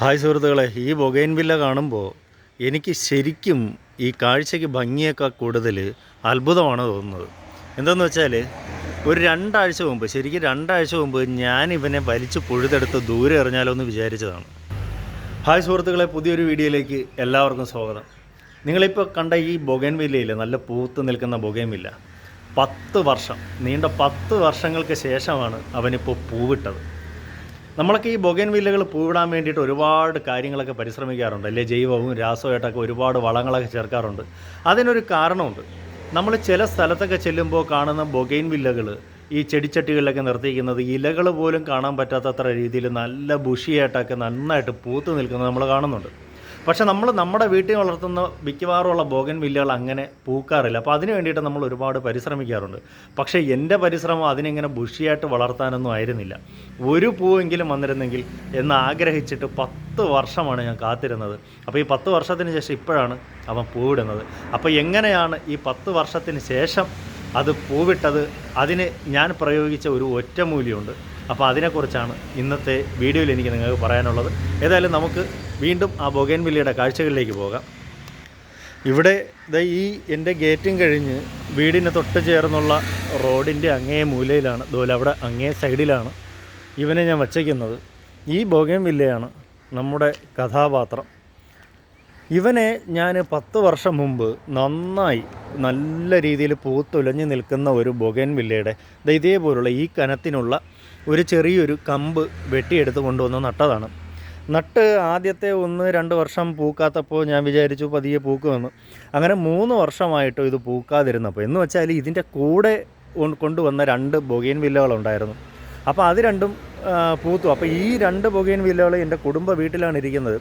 Hi സുഹൃത്തുക്കളെ ഈ ബൊഗൈൻ villa കാണുമ്പോൾ എനിക്ക് ശരിക്കും ഈ കാഴ്ചയ്ക്ക് ഭംഗിയേക്കാൾ കൂടുതൽ അത്ഭുതമാണ് തോന്നുന്നത്. എന്താണെന്ന് വെച്ചാൽ ഒരു രണ്ടാഴ്ച മുമ്പ് ശരിക്കും രണ്ടാഴ്ച മുമ്പ് ഞാൻ ഇവനെ വലിച്ചു പുഴുതെടുത്ത് ദൂരെ എറിഞ്ഞാലോ എന്ന് വിചാരിച്ചതാണ്. ഹായ് സുഹൃത്തുക്കളെ പുതിയൊരു വീഡിയോയിലേക്ക് എല്ലാവർക്കും സ്വാഗതം. നിങ്ങളിപ്പോൾ കണ്ട ഈ ബൊഗൈൻ വില്ലയില്ലേ നല്ല പൂത്ത് നിൽക്കുന്ന ബൊഗൈൻ വില്ല. പത്ത് വർഷം നീണ്ട പത്ത് വർഷങ്ങൾക്ക് ശേഷമാണ് അവനിപ്പോൾ പൂവിട്ടത്. നമ്മളൊക്കെ ഈ ബൊഗൻ വില്ലകൾ പൂവിടാൻ വേണ്ടിയിട്ട് ഒരുപാട് കാര്യങ്ങളൊക്കെ പരിശ്രമിക്കാറുണ്ട്. അല്ലേ ജൈവവും രാസവുമായിട്ടൊക്കെ ഒരുപാട് വളങ്ങളൊക്കെ ചേർക്കാറുണ്ട്. അതിനൊരു കാരണമുണ്ട്. നമ്മൾ ചില സ്ഥലത്തൊക്കെ ചെല്ലുമ്പോൾ കാണുന്ന ബൊഗൈൻ വില്ലകൾ ഈ ചെടിച്ചട്ടികളിലൊക്കെ നിർത്തിയിരിക്കുന്നത് ഇലകൾ പോലും കാണാൻ പറ്റാത്തത്ര രീതിയിൽ നല്ല ബുഷിയായിട്ടൊക്കെ നന്നായിട്ട് പൂത്ത് നിൽക്കുന്നത് നമ്മൾ കാണുന്നുണ്ട്. പക്ഷെ നമ്മൾ നമ്മുടെ വീട്ടിൽ വളർത്തുന്ന മിക്കവാറുമുള്ള ബോഗൻ വില്ലകൾ അങ്ങനെ പൂക്കാറില്ല. അപ്പോൾ അതിന് വേണ്ടിയിട്ട് നമ്മൾ ഒരുപാട് പരിശ്രമിക്കാറുണ്ട്. പക്ഷേ എന്റെ പരിശ്രമം അതിനിങ്ങനെ ബുഷിയായിട്ട് വളർത്താനൊന്നും ആയിരുന്നില്ല. ഒരു പൂവെങ്കിലും വന്നിരുന്നെങ്കിൽ എന്ന് ആഗ്രഹിച്ചിട്ട് പത്ത് വർഷമാണ് ഞാൻ കാത്തിരുന്നത്. അപ്പോൾ ഈ പത്ത് വർഷത്തിന് ശേഷം ഇപ്പോഴാണ് അവൻ പൂവിടുന്നത്. അപ്പോൾ എങ്ങനെയാണ് ഈ പത്ത് വർഷത്തിന് ശേഷം അത് പൂവിട്ടത്? അതിന് ഞാൻ പ്രയോഗിച്ച ഒരു ഒറ്റമൂല്യമുണ്ട് അപ്പോൾ അതിനെക്കുറിച്ചാണ് ഇന്നത്തെ വീഡിയോയിൽ എനിക്ക് നിങ്ങൾക്ക് പറയാനുള്ളത്. ഏതായാലും നമുക്ക് വീണ്ടും ആ ബൊഗേൻവില്ലയുടെ കാഴ്ചകളിലേക്ക് പോകാം. ഇവിടെ ഈ എന്റെ ഗേറ്റും കഴിഞ്ഞ് വീടിന് തൊട്ട് ചേർന്നുള്ള റോഡിന്റെ അങ്ങേ മൂലയിലാണ് അതുപോലെ അവിടെ അങ്ങേ സൈഡിലാണ് ഇവനെ ഞാൻ വച്ചേക്കുന്നത് ഈ ബൊഗേൻവില്ലയാണ് നമ്മുടെ കഥാപാത്രം. ഇവനെ ഞാൻ പത്ത് വർഷം മുമ്പ് നന്നായി നല്ല രീതിയിൽ പൂത്തുലഞ്ഞു നിൽക്കുന്ന ഒരു ബൊഗേൻ വില്ലയുടെ ദാ ഇതേപോലുള്ള ഈ കനത്തിനുള്ള ഒരു ചെറിയൊരു കമ്പ് വെട്ടിയെടുത്ത് കൊണ്ടുവന്ന് നട്ടതാണ്. നട്ട് ആദ്യത്തെ ഒന്ന് രണ്ട് വർഷം പൂക്കാത്തപ്പോൾ ഞാൻ വിചാരിച്ചു പതിയെ പൂക്കുമെന്ന് അങ്ങനെ മൂന്ന് വർഷമായിട്ട് ഇത് പൂക്കാതിരുന്നപ്പോൾ. എന്ന് വെച്ചാൽ ഇതിന്റെ കൂടെ കൊണ്ടുവന്ന രണ്ട് ബൊഗൈൻ വില്ലകളുണ്ടായിരുന്നു. അപ്പോൾ അത് രണ്ടും പൂത്തു. അപ്പോൾ ഈ രണ്ട് ബൊഗൈൻ വില്ലകൾ എന്റെ കുടുംബ വീട്ടിലാണ് ഇരിക്കുന്നത്.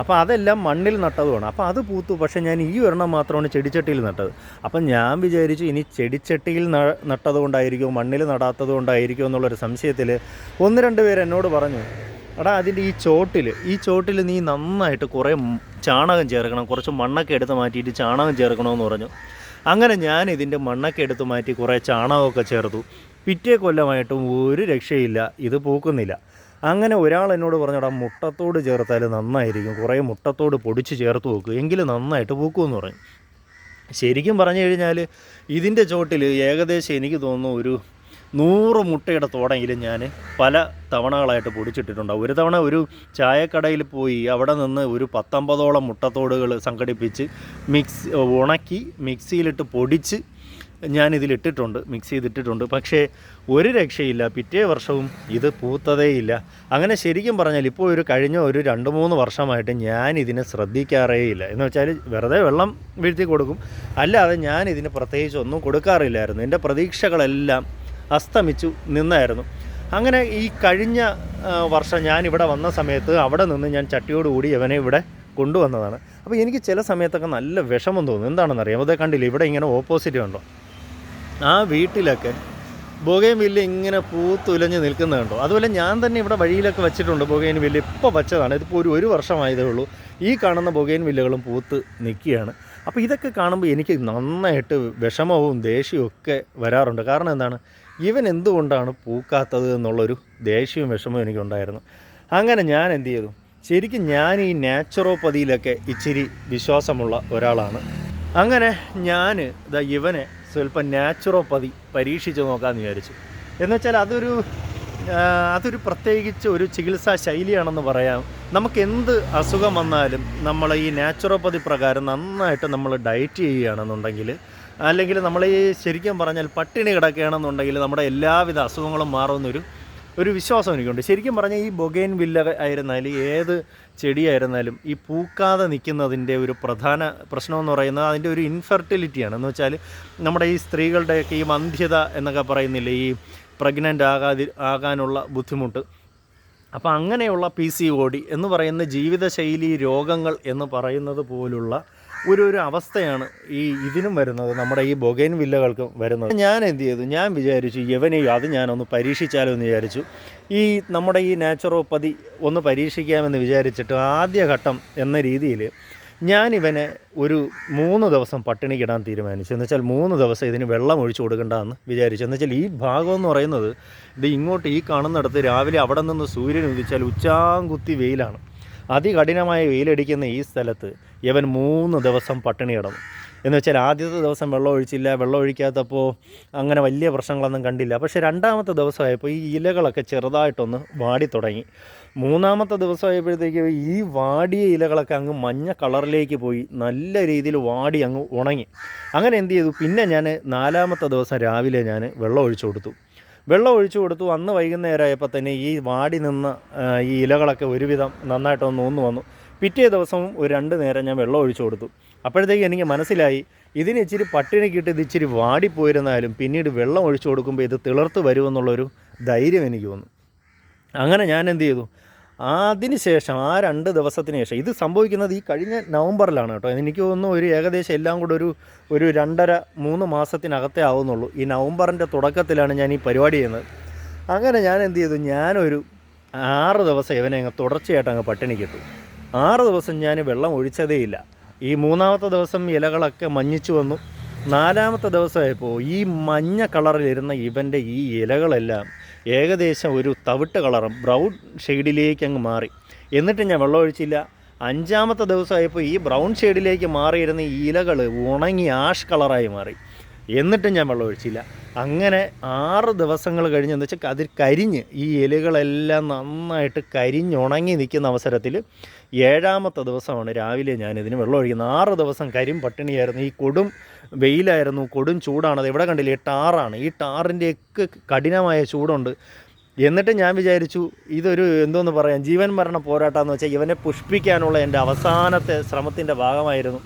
അപ്പോൾ അതെല്ലാം മണ്ണിൽ നട്ടതുമാണ്. അപ്പോൾ അത് പൂത്തു. പക്ഷേ ഞാൻ ഈ ഒരെണ്ണം മാത്രമാണ് ചെടിച്ചട്ടിയിൽ നട്ടത്. അപ്പം ഞാൻ വിചാരിച്ചു ഇനി ചെടിച്ചട്ടിയിൽ നട്ടതുകൊണ്ടായിരിക്കും മണ്ണിൽ നടാത്തത് കൊണ്ടായിരിക്കുമോ എന്നുള്ളൊരു സംശയത്തിൽ ഒന്ന് രണ്ട് പേര് എന്നോട് പറഞ്ഞു എടാ അതിന്റെ ഈ ചോട്ടിൽ ഈ ചോട്ടിൽ നീ നന്നായിട്ട് കുറേ ചാണകം ചേർക്കണം. കുറച്ച് മണ്ണൊക്കെ എടുത്ത് മാറ്റിയിട്ട് ചാണകം ചേർക്കണമെന്ന് പറഞ്ഞു. അങ്ങനെ ഞാൻ ഇതിന്റെ മണ്ണൊക്കെ എടുത്ത് മാറ്റി കുറേ ചാണകമൊക്കെ ചേർത്തു. പിറ്റേ കൊല്ലമായിട്ടും ഒരു രക്ഷയില്ല. ഇത് പൂക്കുന്നില്ല. അങ്ങനെ ഒരാൾ എന്നോട് പറഞ്ഞടാ മുട്ടത്തോട് ചേർത്താൽ നന്നായിരിക്കും. കുറേ മുട്ടത്തോട് പൊടിച്ച് ചേർത്ത് വെക്കും. എങ്കിലും നന്നായിട്ട് പൂക്കുമെന്ന് പറഞ്ഞു. ശരിക്കും പറഞ്ഞു കഴിഞ്ഞാൽ ഇതിന്റെ ചോട്ടിൽ ഏകദേശം എനിക്ക് തോന്നുന്നു ഒരു നൂറ് മുട്ടയുടെ തോടെങ്കിലും ഞാൻ പല തവണകളായിട്ട് പൊടിച്ചിട്ടിട്ടുണ്ടാവും. ഒരു തവണ ഒരു ചായക്കടയിൽ പോയി അവിടെ നിന്ന് ഒരു പത്തൊമ്പതോളം മുട്ടത്തോടുകൾ സംഘടിപ്പിച്ച് മിക്സ് ഉണക്കി മിക്സിയിലിട്ട് പൊടിച്ച് ഞാനിതിലിട്ടിട്ടുണ്ട് മിക്സ് ചെയ്തിട്ടിട്ടുണ്ട്. പക്ഷേ ഒരു രക്ഷയില്ല. പിറ്റേ വർഷവും ഇത് പൂത്തതേയില്ല. അങ്ങനെ ശരിക്കും പറഞ്ഞാൽ ഇപ്പോൾ ഒരു കഴിഞ്ഞ ഒരു രണ്ട് മൂന്ന് വർഷമായിട്ട് ഞാൻ ഇതിനെ ശ്രദ്ധിക്കാറേയില്ല. എന്ന് വെച്ചാൽ വെറുതെ വെള്ളം വീഴ്ത്തി കൊടുക്കും. അല്ലാതെ ഞാൻ ഇതിന് പ്രത്യേകിച്ച് ഒന്നും കൊടുക്കാറില്ലായിരുന്നു. എന്റെ പ്രതീക്ഷകളെല്ലാം അസ്തമിച്ചു നിന്നായിരുന്നു. അങ്ങനെ ഈ കഴിഞ്ഞ വർഷം ഞാൻ ഇവിടെ വന്ന സമയത്ത് അവിടെ നിന്ന് ഞാൻ ചട്ടിയോടുകൂടി അവനെ ഇവിടെ കൊണ്ടുവന്നതാണ്. അപ്പോൾ എനിക്ക് ചില സമയത്തൊക്കെ നല്ല വിഷമം തോന്നുന്നു എന്താണെന്ന് അറിയാം അതേ കണ്ടില്ല ഇവിടെ ഇങ്ങനെ ഓപ്പോസിറ്റ് ഉണ്ടോ ആ വീട്ടിലൊക്കെ ബൊഗൈൻ വില്ല് ഇങ്ങനെ പൂത്തുലഞ്ഞ് നിൽക്കുന്നുണ്ടോ അതുപോലെ ഞാൻ തന്നെ ഇവിടെ വഴിയിലൊക്കെ വെച്ചിട്ടുണ്ട് ബൊഗൈൻ വില്ല്. ഇപ്പോൾ വച്ചതാണ്. ഇതിപ്പോൾ ഒരു ഒരു വർഷമായതേ ഉള്ളൂ. ഈ കാണുന്ന ബൊഗൈൻ വില്ലുകളും പൂത്ത് നിൽക്കുകയാണ്. അപ്പോൾ ഇതൊക്കെ കാണുമ്പോൾ എനിക്ക് നന്നായിട്ട് വിഷമവും ദേഷ്യവും ഒക്കെ വരാറുണ്ട്. കാരണം എന്താണ്? ഇവൻ എന്തുകൊണ്ടാണ് പൂക്കാത്തത് എന്നുള്ളൊരു ദേഷ്യവും വിഷമവും എനിക്കുണ്ടായിരുന്നു. അങ്ങനെ ഞാൻ എന്ത് ചെയ്തു? ശരിക്കും ഞാൻ ഈ നാച്ചുറോപ്പതിയിലൊക്കെ ഇച്ചിരി വിശ്വാസമുള്ള ഒരാളാണ്. അങ്ങനെ ഞാൻ ഇതാ ഇവനെ സ്വല്പം നാച്ചുറോപ്പതി പരീക്ഷിച്ച് നോക്കാമെന്ന് വിചാരിച്ചു. എന്നുവെച്ചാൽ അതൊരു അതൊരു പ്രത്യേകിച്ച് ഒരു ചികിത്സാ ശൈലിയാണെന്ന് പറയാം. നമുക്ക് എന്ത് അസുഖം വന്നാലും നമ്മൾ ഈ നാച്ചുറോപ്പതി പ്രകാരം നന്നായിട്ട് നമ്മൾ ഡയറ്റ് ചെയ്യുകയാണെന്നുണ്ടെങ്കിൽ അല്ലെങ്കിൽ നമ്മൾ ഈ ശരിക്കും പറഞ്ഞാൽ പട്ടിണി കിടക്കുകയാണെന്നുണ്ടെങ്കിൽ നമ്മുടെ എല്ലാവിധ അസുഖങ്ങളും മാറുമെന്നൊരു ഒരു വിശ്വാസം എനിക്കുണ്ട്. ശരിക്കും പറഞ്ഞാൽ ഈ ബൊഗൈൻ വില്ല ആയിരുന്നാലും ഏത് ചെടിയായിരുന്നാലും ഈ പൂക്കാതെ നിൽക്കുന്നതിന്റെ ഒരു പ്രധാന പ്രശ്നമെന്ന് പറയുന്നത് അതിന്റെ ഒരു ഇൻഫെർട്ടിലിറ്റിയാണ് എന്ന് വെച്ചാൽ നമ്മുടെ ഈ സ്ത്രീകളുടെയൊക്കെ ഈ മന്ധ്യത എന്നൊക്കെ പറയുന്നില്ലേ ഈ പ്രഗ്നന്റ് ആകാതി ആകാനുള്ള ബുദ്ധിമുട്ട്. അപ്പോൾ അങ്ങനെയുള്ള പി സി ഡി എന്ന് പറയുന്ന ജീവിതശൈലി രോഗങ്ങൾ എന്ന് പറയുന്നത് പോലുള്ള ഒരു ഒരു അവസ്ഥയാണ് ഈ ഇതിനും വരുന്നത് നമ്മുടെ ഈ ബൊഗൈൻ വില്ലകൾക്കും വരുന്നത്. ഞാൻ എന്ത് ചെയ്തു? ഞാൻ വിചാരിച്ചു യവനെയും അത് ഞാനൊന്ന് പരീക്ഷിച്ചാലോ എന്ന് വിചാരിച്ചു. ഈ നമ്മുടെ ഈ നാച്ചുറോപ്പതി ഒന്ന് പരീക്ഷിക്കാമെന്ന് വിചാരിച്ചിട്ട് ആദ്യഘട്ടം എന്ന രീതിയിൽ ഞാൻ ഇവനെ ഒരു മൂന്ന് ദിവസം പട്ടിണിക്കിടാൻ തീരുമാനിച്ചു. എന്ന് വെച്ചാൽ മൂന്ന് ദിവസം ഇതിന് വെള്ളം ഒഴിച്ചു കൊടുക്കണ്ടെന്ന് വിചാരിച്ചു. എന്ന് വെച്ചാൽ ഈ ഭാഗം എന്ന് പറയുന്നത് ഇത് ഇങ്ങോട്ട് ഈ കാണുന്നിടത്ത് രാവിലെ അവിടെ നിന്ന് സൂര്യൻ ഉദിച്ചാൽ ഉച്ചാങ്കുത്തി വെയിലാണ്. അതികഠിനമായ വെയിലടിക്കുന്ന ഈ സ്ഥലത്ത് ഇവൻ മൂന്ന് ദിവസം പട്ടിണി കിടന്നു. എന്ന് വെച്ചാൽ ആദ്യത്തെ ദിവസം വെള്ളം ഒഴിച്ചില്ല വെള്ളം ഒഴിക്കാത്തപ്പോൾ അങ്ങനെ വലിയ പ്രശ്നങ്ങളൊന്നും കണ്ടില്ല. പക്ഷേ രണ്ടാമത്തെ ദിവസമായപ്പോൾ ഈ ഇലകളൊക്കെ ചെറുതായിട്ടൊന്ന് വാടി തുടങ്ങി. മൂന്നാമത്തെ ദിവസമായപ്പോഴത്തേക്ക് ഈ വാടിയ ഇലകളൊക്കെ അങ്ങ് മഞ്ഞ കളറിലേക്ക് പോയി നല്ല രീതിയിൽ വാടി അങ്ങ് ഉണങ്ങി. അങ്ങനെ എന്ത് ചെയ്തു? പിന്നെ ഞാൻ നാലാമത്തെ ദിവസം രാവിലെ ഞാൻ വെള്ളം ഒഴിച്ചു കൊടുത്തു. വെള്ളം ഒഴിച്ചു കൊടുത്തു. അന്ന് വൈകുന്നേരമായപ്പോൾ തന്നെ ഈ വാടി നിന്ന് ഈ ഇലകളൊക്കെ ഒരുവിധം നന്നായിട്ടൊന്ന് ഒന്ന് വന്നു. പിറ്റേ ദിവസം ഒരു രണ്ട് നേരം ഞാൻ വെള്ളം ഒഴിച്ചു കൊടുത്തു. അപ്പോഴത്തേക്ക് എനിക്ക് മനസ്സിലായി ഇതിന് ഇച്ചിരി പട്ടിണി കിട്ടി ഇത് ഇച്ചിരി വാടിപ്പോയിരുന്നാലും പിന്നീട് വെള്ളം ഒഴിച്ചു കൊടുക്കുമ്പോൾ ഇത് തിളർത്ത് വരുമെന്നുള്ളൊരു ധൈര്യം എനിക്ക് വന്നു. അങ്ങനെ ഞാൻ എന്ത് ചെയ്തു? അതിന് ശേഷം ആ രണ്ട് ദിവസത്തിന് ശേഷം ഇത് സംഭവിക്കുന്നത് ഈ കഴിഞ്ഞ നവംബറിലാണ് കേട്ടോ. എനിക്ക് തോന്നുന്നു ഒരു ഏകദേശം എല്ലാം കൂടെ ഒരു ഒരു രണ്ടര മൂന്ന് മാസത്തിനകത്തേ ആവുന്നുള്ളൂ. ഈ നവംബറിന്റെ തുടക്കത്തിലാണ് ഞാൻ ഈ പരിപാടി ചെയ്യുന്നത്. അങ്ങനെ ഞാൻ എന്ത് ചെയ്തു? ഞാനൊരു ആറ് ദിവസം ഇവനെ അങ്ങ് തുടർച്ചയായിട്ട് അങ്ങ് പട്ടിണി കിട്ടു ആറ് ദിവസം ഞാൻ വെള്ളം ഒഴിച്ചതേ ഇല്ല. ഈ മൂന്നാമത്തെ ദിവസം ഇലകളൊക്കെ മഞ്ഞിച്ചു വന്നു. നാലാമത്തെ ദിവസമായപ്പോൾ ഈ മഞ്ഞ കളറിലിരുന്ന ഇവന്റെ ഈ ഇലകളെല്ലാം ഏകദേശം ഒരു തവിട്ട് കളറും ബ്രൗൺ ഷെയ്ഡിലേക്ക് അങ്ങ് മാറി. എന്നിട്ട് ഞാൻ വെള്ളം ഒഴിച്ചില്ല. അഞ്ചാമത്തെ ദിവസമായപ്പോൾ ഈ ബ്രൗൺ ഷെയ്ഡിലേക്ക് മാറിയിരുന്ന ഈ ഇലകൾ ഉണങ്ങി ആഷ് കളറായി മാറി. എന്നിട്ടും ഞാൻ വെള്ളം ഒഴിച്ചില്ല. അങ്ങനെ ആറ് ദിവസങ്ങൾ കഴിഞ്ഞ് എന്ന് വെച്ചാൽ അതിൽ കരിഞ്ഞ് ഈ ഇലകളെല്ലാം നന്നായിട്ട് കരിഞ്ഞുണങ്ങി നിൽക്കുന്ന അവസരത്തിൽ ഏഴാമത്തെ ദിവസമാണ് രാവിലെ ഞാനിതിന് വെള്ളം ഒഴിക്കുന്നത്. ആറ് ദിവസം കരിം പട്ടിണിയായിരുന്നു. ഈ കൊടും വെയിലായിരുന്നു. കൊടും ചൂടാണത് എവിടെ കണ്ടില്ല? ഈ ടാറാണ്. ഈ ടാറിന്റെയൊക്കെ കഠിനമായ ചൂടുണ്ട്. എന്നിട്ട് ഞാൻ വിചാരിച്ചു ഇതൊരു എന്തോന്ന് പറയാം? ജീവൻ മരണ പോരാട്ടമെന്ന് വെച്ചാൽ ഇവനെ പുഷ്പിക്കാനുള്ള എന്റെ അവസാനത്തെ ശ്രമത്തിന്റെ ഭാഗമായിരുന്നു.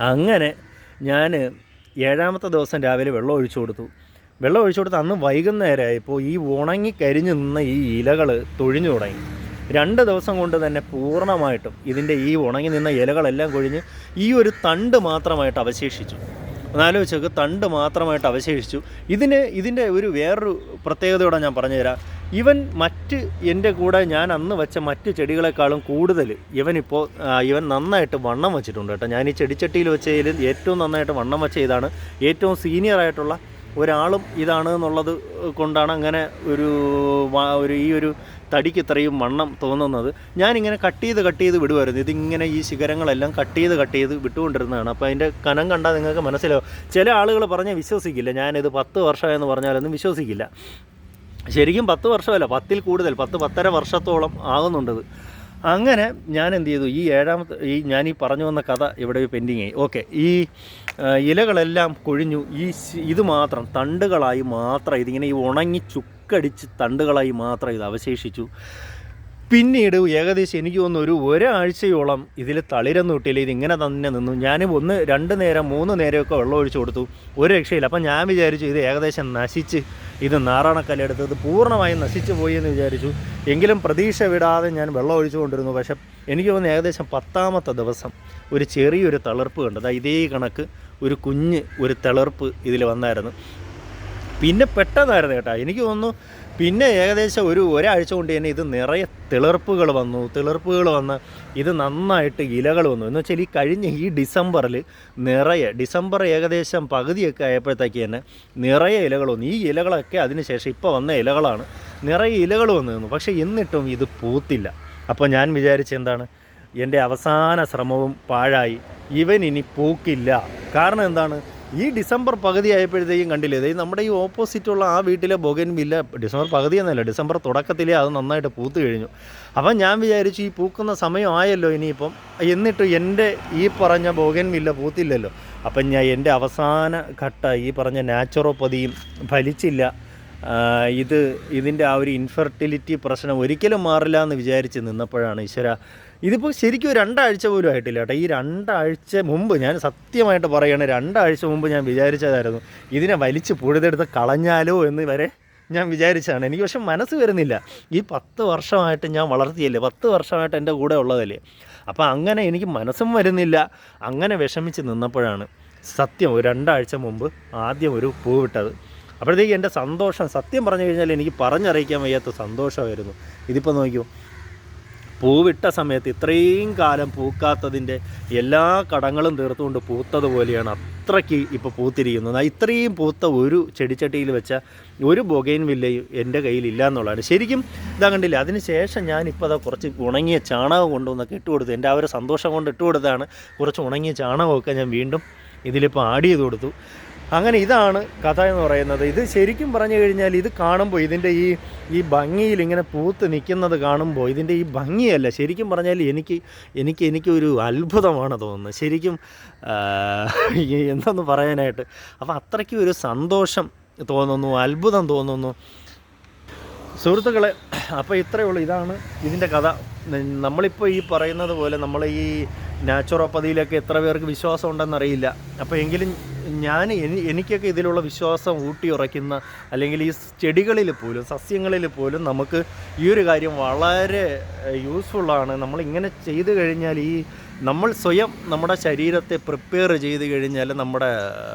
അങ്ങനെ ഞാൻ ഏഴാമത്തെ ദിവസം രാവിലെ വെള്ളം ഒഴിച്ചു കൊടുത്തു. വെള്ളം ഒഴിച്ചു കൊടുത്ത് അന്ന് വൈകുന്നേരമായപ്പോൾ ഈ ഉണങ്ങി കരിഞ്ഞു നിന്ന ഈ ഇലകൾ തൊഴിഞ്ഞു തുടങ്ങി. രണ്ട് ദിവസം കൊണ്ട് തന്നെ പൂർണമായിട്ടും ഇതിന്റെ ഈ ഉണങ്ങി നിന്ന ഇലകളെല്ലാം കൊഴിഞ്ഞ് ഈ ഒരു തണ്ട് മാത്രമായിട്ട് അവശേഷിച്ചു. ഒന്നാലോചിച്ച് നോക്ക് തണ്ട് മാത്രമായിട്ട് അവശേഷിച്ചു. ഇതിന് ഇതിന്റെ ഒരു വേറൊരു പ്രത്യേകതയോടെ ഞാൻ പറഞ്ഞുതരാം. ഇവൻ മറ്റ് എന്റെ കൂടെ ഞാൻ അന്ന് വെച്ച മറ്റ് ചെടികളെക്കാളും കൂടുതൽ ഇവനിപ്പോൾ ഇവൻ നന്നായിട്ട് വണ്ണം വെച്ചിട്ടുണ്ട് കേട്ടോ. ഞാൻ ഈ ചെടിച്ചട്ടിയിൽ വെച്ചതിൽ ഏറ്റവും നന്നായിട്ട് വണ്ണം വെച്ച ഇതാണ് ഏറ്റവും സീനിയർ ആയിട്ടുള്ള ഒരാളും ഇതാണ് എന്നുള്ളത് കൊണ്ടാണ് അങ്ങനെ ഒരു ഒരു ഈ ഒരു തടിക്ക് ഇത്രയും വണ്ണം തോന്നുന്നത്. ഞാനിങ്ങനെ കട്ട് ചെയ്ത് കട്ട് ചെയ്ത് വിടുമായിരുന്നു ഇതിങ്ങനെ ഈ ശിഖരങ്ങളെല്ലാം കട്ട് ചെയ്ത് കട്ട് ചെയ്ത് വിട്ടുകൊണ്ടിരുന്നതാണ്. അപ്പോൾ അതിന്റെ കനം കണ്ടാൽ നിങ്ങൾക്ക് മനസ്സിലാവും. ചില ആളുകൾ പറഞ്ഞാൽ വിശ്വസിക്കില്ല. ഞാനിത് പത്ത് വർഷമായെന്ന് പറഞ്ഞാലൊന്നും വിശ്വസിക്കില്ല. ശരിക്കും പത്ത് വർഷമല്ല പത്തിൽ കൂടുതൽ പത്ത് പത്തര വർഷത്തോളം ആകുന്നുണ്ടത്. അങ്ങനെ ഞാൻ എന്ത് ചെയ്തു? ഈ ഏഴാമത്തെ ഈ ഞാൻ ഈ പറഞ്ഞു വന്ന കഥ ഇവിടെ പെൻഡിങ് ആയി. ഓക്കെ ഈ ഇലകളെല്ലാം കൊഴിഞ്ഞു. ഈ ഇത് മാത്രം തണ്ടുകളായി മാത്രം ഇതിങ്ങനെ ഈ ഉണങ്ങി ചുക്കടിച്ച് തണ്ടുകളായി മാത്രം ഇത് അവശേഷിച്ചു. പിന്നീട് ഏകദേശം എനിക്ക് തോന്നുന്നു ഒരു ഒരാഴ്ചയോളം ഇതിൽ തളിരൊന്നും ഇട്ടില്ല. ഇതിങ്ങനെ തന്നെ നിന്നു. ഞാൻ ഒന്ന് രണ്ട് നേരം മൂന്ന് നേരമൊക്കെ വെള്ളം ഒഴിച്ചു കൊടുത്തു. ഒരു രക്ഷയില്ല. അപ്പം ഞാൻ വിചാരിച്ചു ഇത് ഏകദേശം നശിച്ച് ഇത് നാറാണക്കല്ലെടുത്ത് ഇത് പൂർണമായും നശിച്ചു പോയി എന്ന് വിചാരിച്ചു. എങ്കിലും പ്രതീക്ഷ വിടാതെ ഞാൻ വെള്ളം ഒഴിച്ചു കൊണ്ടിരുന്നു. പക്ഷെ എനിക്ക് തോന്നുന്നു ഏകദേശം പത്താമത്തെ ദിവസം ഒരു ചെറിയൊരു തളിർപ്പ് കണ്ടത് ഇതേ കണക്ക് ഒരു കുഞ്ഞ് ഒരു തളർപ്പ് ഇതിൽ വന്നായിരുന്നു. പിന്നെ പെട്ടെന്നായിരുന്നു കേട്ടോ. എനിക്ക് തോന്നുന്നു പിന്നെ ഏകദേശം ഒരു ഒരാഴ്ച കൊണ്ട് തന്നെ ഇത് നിറയെ തിളർപ്പുകൾ വന്നു. തിളർപ്പുകൾ വന്ന് ഇത് നന്നായിട്ട് ഇലകൾ വന്നു. എന്ന് വെച്ചാൽ ഈ കഴിഞ്ഞ ഈ ഡിസംബറിൽ നിറയെ ഡിസംബർ ഏകദേശം പകുതിയൊക്കെ ആയപ്പോഴത്തേക്ക് തന്നെ നിറയെ ഇലകൾ വന്നു. ഈ ഇലകളൊക്കെ അതിനുശേഷം ഇപ്പോൾ വന്ന ഇലകളാണ്. നിറയെ ഇലകൾ വന്നു നിന്നു പക്ഷേ എന്നിട്ടും ഇത് പൂത്തില്ല. അപ്പോൾ ഞാൻ വിചാരിച്ചെന്താണ് എന്റെ അവസാന ശ്രമവും പാഴായി. ഇവൻ ഇനി പൂക്കില്ല. കാരണം എന്താണ്? ഈ ഡിസംബർ പകുതി ആയപ്പോഴത്തേക്കും കണ്ടില്ലേ അതായത് നമ്മുടെ ഈ ഓപ്പോസിറ്റുള്ള ആ വീട്ടിലെ ബൊഗൻ വില്ല ഡിസംബർ പകുതി എന്നല്ല ഡിസംബർ തുടക്കത്തിലേ അത് നന്നായിട്ട് പൂത്ത് കഴിഞ്ഞു. അപ്പം ഞാൻ വിചാരിച്ചു ഈ പൂക്കുന്ന സമയമായല്ലോ ഇനിയിപ്പം. എന്നിട്ട് എന്റെ ഈ പറഞ്ഞ ബൊഗൻ വില്ല പൂത്തില്ലല്ലോ. അപ്പം ഞാൻ എന്റെ അവസാന ഘട്ട ഈ പറഞ്ഞ നാച്ചുറോപ്പതിയും ഫലിച്ചില്ല. ഇത് ഇതിന്റെ ആ ഒരു ഇൻഫെർട്ടിലിറ്റി പ്രശ്നം ഒരിക്കലും മാറില്ല എന്ന് വിചാരിച്ച് നിന്നപ്പോഴാണ് ഈശ്വര ഇതിപ്പോൾ ശരിക്കും രണ്ടാഴ്ച പോലും ആയിട്ടില്ല കേട്ടോ. ഈ രണ്ടാഴ്ച മുമ്പ് ഞാൻ സത്യമായിട്ട് പറയുകയാണ് രണ്ടാഴ്ച മുമ്പ് ഞാൻ വിചാരിച്ചതായിരുന്നു ഇതിനെ വലിച്ച് പുഴുതെടുത്ത് കളഞ്ഞാലോ എന്ന് വരെ ഞാൻ വിചാരിച്ചതാണ്. എനിക്ക് പക്ഷെ മനസ്സ് വരുന്നില്ല. ഈ പത്ത് വർഷമായിട്ട് ഞാൻ വളർത്തിയല്ലേ? പത്ത് വർഷമായിട്ട് എന്റെ കൂടെ ഉള്ളതല്ലേ? അപ്പോൾ അങ്ങനെ എനിക്ക് മനസ്സും വരുന്നില്ല. അങ്ങനെ വിഷമിച്ച് നിന്നപ്പോഴാണ് സത്യം ഒരു രണ്ടാഴ്ച മുമ്പ് ആദ്യം ഒരു പൂവിട്ടത്. അപ്പോഴത്തേക്ക് എന്റെ സന്തോഷം സത്യം പറഞ്ഞു കഴിഞ്ഞാൽ എനിക്ക് പറഞ്ഞറിയിക്കാൻ വയ്യാത്ത സന്തോഷമായിരുന്നു. ഇതിപ്പോൾ നോക്കിയോ? പൂവിട്ട സമയത്ത് ഇത്രയും കാലം പൂക്കാത്തതിന്റെ എല്ലാ കടങ്ങളും തീർത്തുകൊണ്ട് പൂത്തതുപോലെയാണ് അത്രയ്ക്ക് ഇപ്പോൾ പൂത്തിരിക്കുന്നത് ഇത്രയും പൂത്ത ഒരു ചെടിച്ചട്ടിയിൽ വെച്ച ഒരു ബൊഗൈൻ വില്ലയും എന്റെ കയ്യിലില്ല എന്നുള്ളതാണ്. ശരിക്കും ഇതാ കണ്ടില്ല അതിന് ശേഷം ഞാനിപ്പോൾ അതാ കുറച്ച് ഉണങ്ങിയ ചാണകം കൊണ്ടുവന്നൊക്കെ ഇട്ട് കൊടുത്തു. എന്റെ ആ ഒരു സന്തോഷം കൊണ്ട് ഇട്ട് കൊടുത്തതാണ് കുറച്ച് ഉണങ്ങിയ ചാണകമൊക്കെ ഞാൻ വീണ്ടും ഇതിലിപ്പോൾ ആഡ് ചെയ്ത് കൊടുത്തു. അങ്ങനെ ഇതാണ് കഥ എന്ന് പറയുന്നത്. ഇത് ശരിക്കും പറഞ്ഞു കഴിഞ്ഞാൽ ഇത് കാണുമ്പോൾ ഇതിന്റെ ഈ ഈ ഭംഗിയിൽ ഇങ്ങനെ പൂത്ത് നിൽക്കുന്നത് കാണുമ്പോൾ ഇതിന്റെ ഈ ഭംഗിയല്ല. ശരിക്കും പറഞ്ഞാൽ എനിക്ക് എനിക്ക് എനിക്കൊരു അത്ഭുതമാണ് തോന്നുന്നത്. ശരിക്കും എന്തെന്ന് പറയാനായിട്ട്. അപ്പോൾ അത്രയ്ക്കും ഒരു സന്തോഷം തോന്നുന്നു അത്ഭുതം തോന്നുന്നു. സുഹൃത്തുക്കളെ അപ്പോൾ ഇത്രയേ ഉള്ളൂ. ഇതാണ് ഇതിന്റെ കഥ. നമ്മളിപ്പോൾ ഈ പറയുന്നത് പോലെ നമ്മൾ ഈ നാച്ചുറോപ്പതിയിലൊക്കെ എത്ര പേർക്ക് വിശ്വാസം ഉണ്ടെന്നറിയില്ല അപ്പോൾ എങ്കിലും ഞാൻ എനി- എനിക്കൊക്കെ ഇതിലുള്ള വിശ്വാസം ഊട്ടിയുറയ്ക്കുന്ന അല്ലെങ്കിൽ ഈ ചെടികളിൽ പോലും സസ്യങ്ങളിൽ പോലും നമുക്ക് ഈ ഒരു കാര്യം വളരെ യൂസ്ഫുള്ളാണ് നമ്മളിങ്ങനെ ചെയ്തു കഴിഞ്ഞാൽ ഈ നമ്മൾ സ്വയം നമ്മുടെ ശരീരത്തെ പ്രിപ്പയർ ചെയ്ത് കഴിഞ്ഞാൽ നമ്മുടെ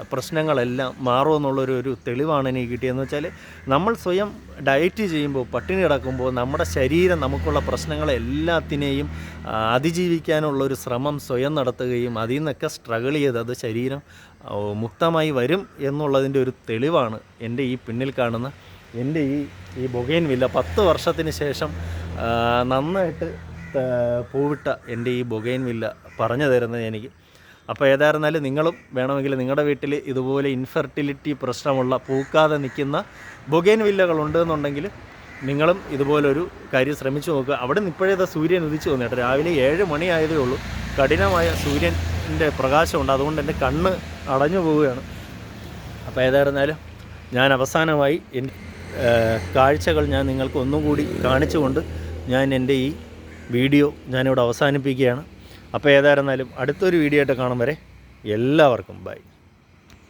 പ്രശ്നങ്ങളെല്ലാം മാറുമെന്നുള്ളൊരു ഒരു തെളിവാണ് എനിക്ക് കിട്ടിയതെന്ന് വെച്ചാൽ നമ്മൾ സ്വയം ഡയറ്റ് ചെയ്യുമ്പോൾ പട്ടിണി കിടക്കുമ്പോൾ നമ്മുടെ ശരീരം നമുക്കുള്ള പ്രശ്നങ്ങളെല്ലാത്തിനെയും അതിജീവിക്കാനുള്ളൊരു ശ്രമം സ്വയം നടത്തുകയും അതിൽ നിന്നൊക്കെ സ്ട്രഗിൾ ചെയ്ത് അത് ശരീരം മുക്തമായി വരും എന്നുള്ളതിന്റെ ഒരു തെളിവാണ് എന്റെ ഈ പിന്നിൽ കാണുന്ന എന്റെ ഈ ഈ ബൊഗൈൻ വില്ല. പത്ത് വർഷത്തിന് ശേഷം നന്നായിട്ട് പൂവിട്ട എന്റെ ഈ ബൊഗൈൻ വില്ല പറഞ്ഞു തരുന്നത് എനിക്ക്. അപ്പോൾ ഏതായിരുന്നാലും നിങ്ങളും വേണമെങ്കിൽ നിങ്ങളുടെ വീട്ടിൽ ഇതുപോലെ ഇൻഫെർട്ടിലിറ്റി പ്രശ്നമുള്ള പൂക്കാതെ നിൽക്കുന്ന ബൊഗൈൻ വില്ലകളുണ്ട് എന്നുണ്ടെങ്കിൽ നിങ്ങളും ഇതുപോലൊരു കാര്യം ശ്രമിച്ചു നോക്കുക. അവിടെ നിന്ന് ഇപ്പോഴേതാ സൂര്യൻ ഉദിച്ചു വന്നു രാവിലെ ഏഴ് മണിയായതേ ഉള്ളൂ. കഠിനമായ സൂര്യന്റെ പ്രകാശമുണ്ട്. അതുകൊണ്ട് എന്റെ കണ്ണ് അടഞ്ഞു പോവുകയാണ്. അപ്പോൾ ഏതായിരുന്നാലും ഞാൻ അവസാനമായി എൻ ഏഹ് കാഴ്ചകൾ ഞാൻ നിങ്ങൾക്ക് ഒന്നും കൂടി കാണിച്ചുകൊണ്ട് ഞാൻ എന്റെ ഈ വീഡിയോ ഞാനിവിടെ അവസാനിപ്പിക്കുകയാണ്. അപ്പോൾ ഏതായിരുന്നാലും അടുത്തൊരു വീഡിയോ ആയിട്ട് കാണും വരെ എല്ലാവർക്കും ബൈ.